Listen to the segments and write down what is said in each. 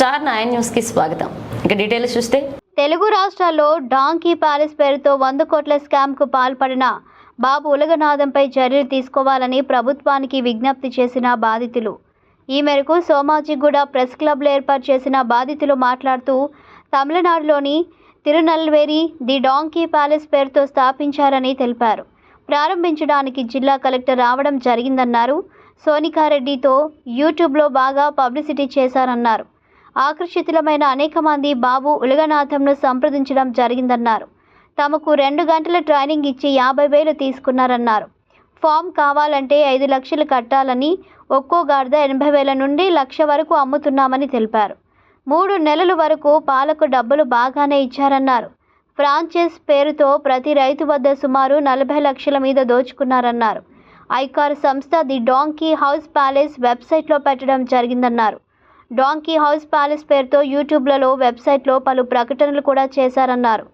Star nine న్యూస్కి స్వాగతం. ఇక డీటెయిల్స్ చూస్తే తెలుగు రాష్ట్రాల్లో డాంకీ ప్యాలెస్ పేరుతో వంద కోట్ల స్కామ్కు పాల్పడిన బాబు ఉలగనాథంపై చర్యలు తీసుకోవాలని ప్రభుత్వానికి విజ్ఞప్తి చేసిన బాధితులు. ఈ మేరకు సోమాజిగూడ ప్రెస్ క్లబ్లో ఏర్పాటు చేసిన బాధితులు మాట్లాడుతూ తమిళనాడులోని తిరునల్వేరి ది డాంకీ ప్యాలెస్ పేరుతో స్థాపించారని తెలిపారు. ప్రారంభించడానికి జిల్లా కలెక్టర్ రావడం జరిగిందన్నారు. సోనికారెడ్డితో యూట్యూబ్లో బాగా పబ్లిసిటీ చేశారన్నారు. ఆకర్షితులమైన అనేక మంది బాబు ఉలగనాథంను సంప్రదించడం జరిగిందన్నారు. తమకు రెండు గంటల ట్రైనింగ్ ఇచ్చి యాభై వేలు తీసుకున్నారన్నారు. ఫామ్ కావాలంటే ఐదు లక్షలు కట్టాలని ఒక్కో గాడిద ఎనభై వేల నుండి లక్ష వరకు అమ్ముతున్నామని తెలిపారు. మూడు నెలల వరకు పాలకు డబ్బులు బాగానే ఇచ్చారన్నారు. ఫ్రాంచైజ్ పేరుతో ప్రతి రైతు వద్ద సుమారు నలభై లక్షల మీద దోచుకున్నారన్నారు. ఐకార్ సంస్థ ది డాంకీ హౌస్ ప్యాలెస్ వెబ్సైట్లో పెట్టడం జరిగిందన్నారు. డాంకీ హౌస్ ప్యాలెస్ పేరుతో యూట్యూబ్లలో వెబ్సైట్లో పలు ప్రకటనలు కూడా చేశారన్నారు.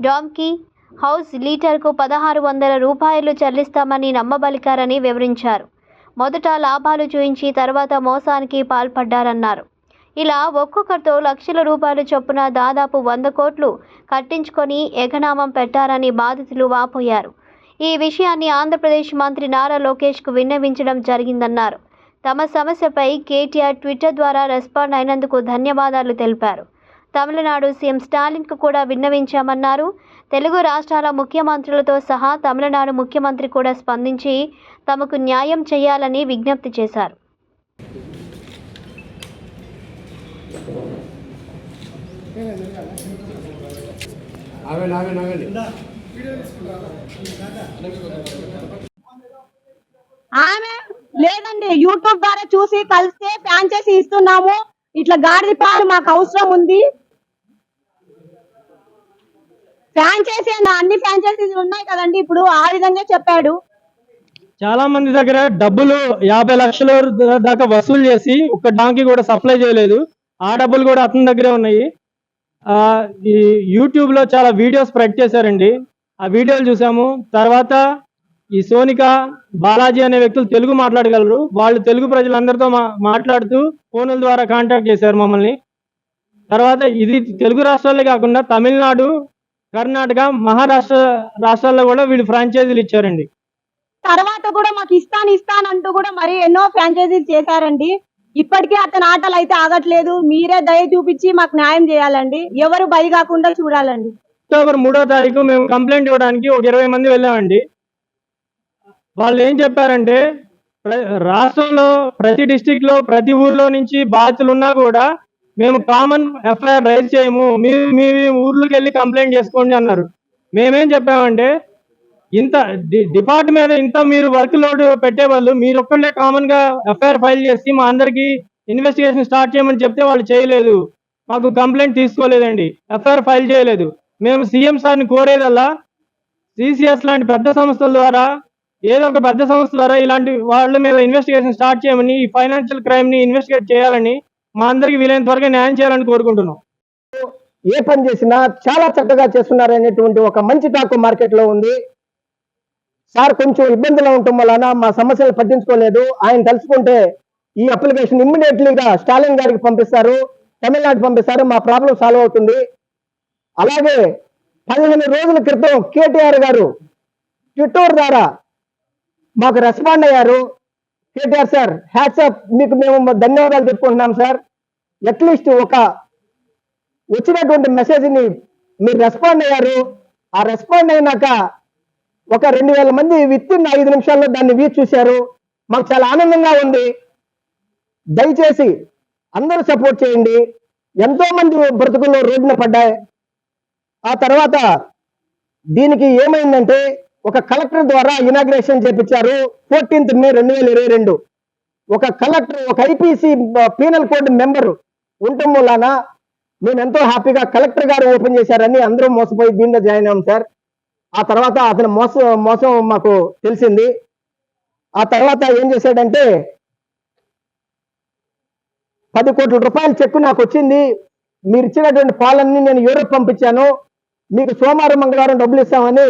డాంకీ హౌస్ లీటర్కు పదహారు వందల రూపాయలు చెల్లిస్తామని నమ్మబలికారని వివరించారు. మొదట లాభాలు చూయించి తర్వాత మోసానికి పాల్పడ్డారన్నారు. ఇలా ఒక్కొక్కరితో లక్షల రూపాయలు చొప్పున దాదాపు వంద కోట్లు కట్టించుకొని ఎగనామం పెట్టారని బాధితులు వాపోయారు. ఈ విషయాన్ని ఆంధ్రప్రదేశ్ మంత్రి నారా లోకేష్కు విన్నవించడం జరిగిందన్నారు. తమ సమస్యపై కేటీఆర్ ట్విట్టర్ ద్వారా రెస్పాండ్ అయినందుకు ధన్యవాదాలు తెలిపారు. తమిళనాడు సీఎం స్టాలిన్కు కూడా విన్నవించామన్నారు. తెలుగు రాష్ట్రాల ముఖ్యమంత్రులతో సహా తమిళనాడు ముఖ్యమంత్రి కూడా స్పందించి తమకు న్యాయం చేయాలని విజ్ఞప్తి చేశారు. ఆమె లేదండి యూట్యూబ్ ద్వారా చూసి కలిస్తే ఫ్రాంచైజీ ఇస్తున్నాము. ఇట్లా గాడిది పాలు మాకు అవసరం ఉంది. ఫ్యాన్ చేసే అన్ని ఫ్రాంచైజీలు ఉన్నాయి కదండి. ఇప్పుడు ఆ విధంగా చెప్పాడు. చాలా మంది దగ్గర డబ్బులు యాభై లక్షల దాకా వసూలు చేసి ఒక డాంకి కూడా సప్లై చేయలేదు. ఆ డబ్బులు కూడా అతని దగ్గరే ఉన్నాయి. ఆ, ఈ యూట్యూబ్లో చాలా వీడియోస్ స్ప్రెడ్ చేశారండి. ఆ వీడియోలు చూసాము. తర్వాత ఈ సోనిక బాలాజీ అనే వ్యక్తులు తెలుగు మాట్లాడగలరు. వాళ్ళు తెలుగు ప్రజలందరితో మాట్లాడుతూ ఫోనుల ద్వారా కాంటాక్ట్ చేశారు మమ్మల్ని. తర్వాత ఇది తెలుగు రాష్ట్రాలే కాకుండా తమిళనాడు కర్ణాటక మహారాష్ట్ర రాష్ట్రాల్లో కూడా వీళ్ళు ఫ్రాంచైజీలు ఇచ్చారండి. తర్వాత కూడా మాకు ఇస్తాను ఇస్తాను అంటూ కూడా మరి ఎన్నో ఫ్రాంచైజీలు చేశారండి. ఇప్పటికీ అతని ఆటలు అయితే ఆగట్లేదు. మీరే దయ చూపించి మాకు న్యాయం చేయాలండి. ఎవరు బలి కాకుండా చూడాలండి. అక్టోబర్ మూడో తారీఖు మేము కంప్లైంట్ ఇవ్వడానికి ఒక ఇరవై మంది వెళ్ళామండి. వాళ్ళు ఏం చెప్పారంటే ప్ర- రాష్ట్రంలో ప్రతి డిస్టిక్లో ప్రతి ఊర్లో నుంచి బాధితులు ఉన్నా కూడా మేము కామన్ ఎఫ్ఐఆర్ రైజ్ చేయము మీ మీ ఊర్లోకి వెళ్ళి కంప్లైంట్ చేసుకోండి అన్నారు. మేమేం చెప్పామంటే ఇంత డి- డిపార్ట్ మీద ఇంత మీరు వర్క్ లోడ్ పెట్టే వాళ్ళు మీరు ఒక్కళ్ళే కామన్గా ఎఫ్ఐఆర్ ఫైల్ చేసి మా అందరికి ఇన్వెస్టిగేషన్ స్టార్ట్ చేయమని చెప్తే వాళ్ళు చేయలేదు. మాకు కంప్లైంట్ తీసుకోలేదండి. ఎఫ్ఐఆర్ ఫైల్ చేయలేదు. మేము సీఎం సార్ని కోరేదల్లా సిసిఎస్ లాంటి పెద్ద సంస్థల ద్వారా ఏదో ఒక పెద్ద సంస్థ ద్వారా ఇలాంటి వాళ్ళ మీద ఇన్వెస్టిగేషన్ స్టార్ట్ చేయమని ఈ ఫైనాన్షియల్ క్రైమ్ని ఇన్వెస్టిగేట్ చేయాలని మా అందరికి వీలైన త్వరగా న్యాయం చేయాలని కోరుకుంటున్నాం. ఏ పని చేసినా చాలా చక్కగా చేస్తున్నారు అనేటువంటి ఒక మంచి టాక్ మార్కెట్లో ఉంది. సార్ కొంచెం ఇబ్బందిలో ఉండటం వలన మా సమస్యలు పట్టించుకోలేదు. ఆయన తెలుసుకుంటే ఈ అప్లికేషన్ ఇమ్మీడియట్లీగా స్టాలిన్ గారికి పంపిస్తారు తమిళనాడు పంపిస్తారు మా ప్రాబ్లం సాల్వ్ అవుతుంది. అలాగే పదిహేను రోజుల క్రితం కేటీఆర్ గారు ట్విట్టర్ ద్వారా మాకు రెస్పాండ్ అయ్యారు. కేటీఆర్ సార్ హ్యాట్సాప్ మీకు మేము ధన్యవాదాలు చెప్పుకుంటున్నాం సార్. అట్లీస్ట్ ఒక వచ్చినటువంటి మెసేజ్ని మీరు రెస్పాండ్ అయ్యారు. ఆ రెస్పాండ్ అయినాక ఒక రెండు వేల మంది విత్ ఇన్ ఐదు నిమిషాల్లో దాన్ని వీ చూశారు. మాకు చాలా ఆనందంగా ఉంది. దయచేసి అందరూ సపోర్ట్ చేయండి. ఎంతో మంది బ్రతుకుల్లో రోడ్డున పడ్డాయి. ఆ తర్వాత దీనికి ఏమైందంటే ఒక కలెక్టర్ ద్వారా ఇనాగ్రేషన్ చేపించారు. ఫోర్టీన్త్ మే రెండు వేల ఇరవై రెండు. ఒక కలెక్టర్ ఒక ఐపీసీ పీనల్ కోడ్ మెంబర్ ఉండటం వలన మేము ఎంతో హ్యాపీగా కలెక్టర్ గారు ఓపెన్ చేశారని అందరూ మోసపోయి దీనిలో జాయిన్ అయ్యాం సార్. ఆ తర్వాత అతను మోసం మోసం మాకు తెలిసింది. ఆ తర్వాత ఏం చేశాడంటే పది కోట్ల రూపాయల చెక్కు నాకు వచ్చింది. మీరు ఇచ్చినటువంటి పాలన్నీ నేను యూరోప్ పంపించాను. మీకు సోమవారం మంగళవారం డబ్బులు ఇస్తామని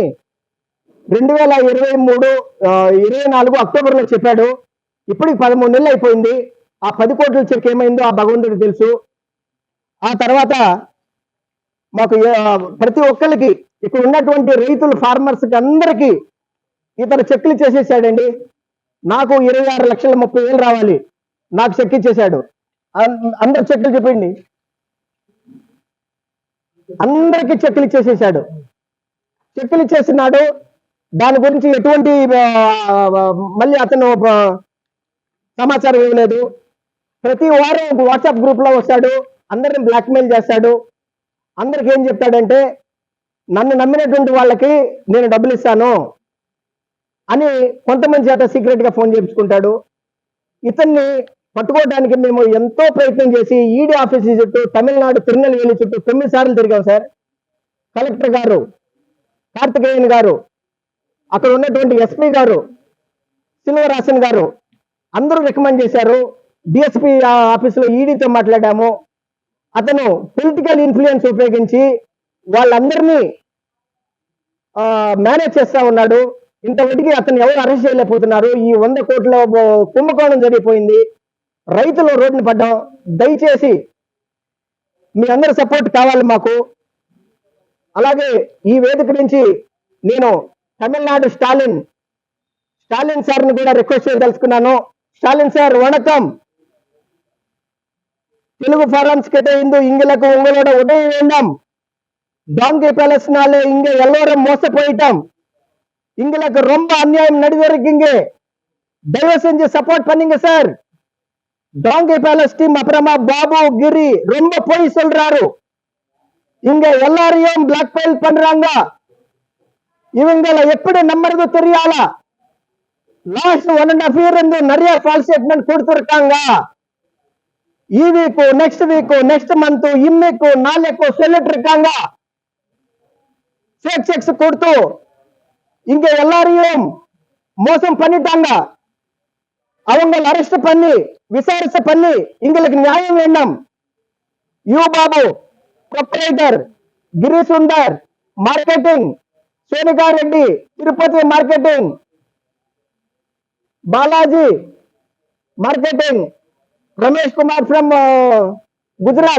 రెండు వేల ఇరవై మూడు ఇరవై నాలుగు అక్టోబర్లో చెప్పాడు. ఇప్పటికి పదమూడు నెలలు అయిపోయింది. ఆ పది కోట్ల చెక్ ఏమైందో ఆ భగవంతుడికి తెలుసు. ఆ తర్వాత మాకు ప్రతి ఒక్కరికి ఇక్కడ ఉన్నటువంటి రైతులు ఫార్మర్స్కి అందరికీ ఇతను చెక్లు చేసేసాడండి. నాకు ఇరవై ఆరు లక్షల ముప్పై వేలు రావాలి. నాకు చెక్ ఇచ్చేసాడు అందరు చెక్లు చెప్పండి అందరికి చెక్కులు ఇచ్చేసేసాడు. చెక్కులు ఇచ్చేసినాడు దాని గురించి ఎటువంటి మళ్ళీ అతను సమాచారం ఇవ్వలేదు ప్రతి వారం ఒక వాట్సాప్ గ్రూప్లో వస్తాడు అందరిని బ్లాక్మెయిల్ చేస్తాడు. అందరికి ఏం చెప్తాడంటే నన్ను నమ్మినటువంటి వాళ్ళకి నేను డబ్బులు ఇస్తాను అని కొంతమంది చేత సీక్రెట్గా ఫోన్ చేయించుకుంటాడు. ఇతన్ని పట్టుకోవడానికి మేము ఎంతో ప్రయత్నం చేసి ఈడీ ఆఫీస్ చుట్టూ తమిళనాడు తిరునెల్వేలి చుట్టూ తొమ్మిది సార్లు తిరిగాం సార్. కలెక్టర్ గారు కార్తికేయన్ గారు అక్కడ ఉన్నటువంటి ఎస్పీ గారు సిల్వరాసన్ గారు అందరూ రికమెండ్ చేశారు. డిఎస్పీ ఆఫీసులో ఈడీతో మాట్లాడాము. అతను పొలిటికల్ ఇన్ఫ్లుయెన్స్ ఉపయోగించి వాళ్ళందరినీ మేనేజ్ చేస్తా ఉన్నాడు. ఇంతవరకు అతను ఎవరు అరెస్ట్ చేయలేకపోతున్నారు. ఈ వంద కోట్ల కుంభకోణం జరిగిపోయింది. రైతులు రోడ్డును పడ్డాం. దయచేసి మీ అందరి సపోర్ట్ కావాలి మాకు. అలాగే ఈ వేదిక నుంచి నేను తమిళనాడు స్టాలిన్ స్టాలిన్ సార్ని కూడా రిక్వెస్ట్ చేయదలుచుకున్నాను స్టాలిన్ సార్ వణకం తెలుగు ஃபாரன்ஸ் கிட்ட இருந்து இங்களுக்கு உங்களோட உதவி வேண்டாம் டாங்கி பேலஸ்னால இங்க எல்லோரும் மோச போயிட்டோம் எங்களுக்கு ரொம்ப அநியாயம் நடந்திருக்கீங்க தயவு செஞ்சு சப்போர்ட் பண்ணுங்க சார் டாங்கி பேலஸ் டீம் அப்புறமா பாபு கிரி ரொம்ப போய் சொல்றாரு இங்க எல்லாரையும் பிளாக்மெயில் பண்றாங்க இவங்களை எப்படி நம்புறது தெரியல last one and half year இருந்து நிறைய ஃபால்ஸ் ஸ்டேட்மெண்ட் கொடுத்துருக்காங்க. ஈவிக்கும் நெக்ஸ்ட் வீக்கு நெக்ஸ்ட் மந்த் இன்னைக்கும் நாளைக்கு சொல்லிட்டு இருக்காங்க ஃபேக் செக்ஸ் கொடுத்து இங்க எல்லாரையும் மோசம் பண்ணிட்டாங்க. அவங்க அரெஸ்ட் பண்ணி விசாரிச்சு பண்ணி எங்களுக்கு நியாயம் வேண்டும் U Babu proprietor Giri Sundar marketing Sonika Reddy Tirupati marketing. Balaji marketing. Ramesh Kumar from Gujarat.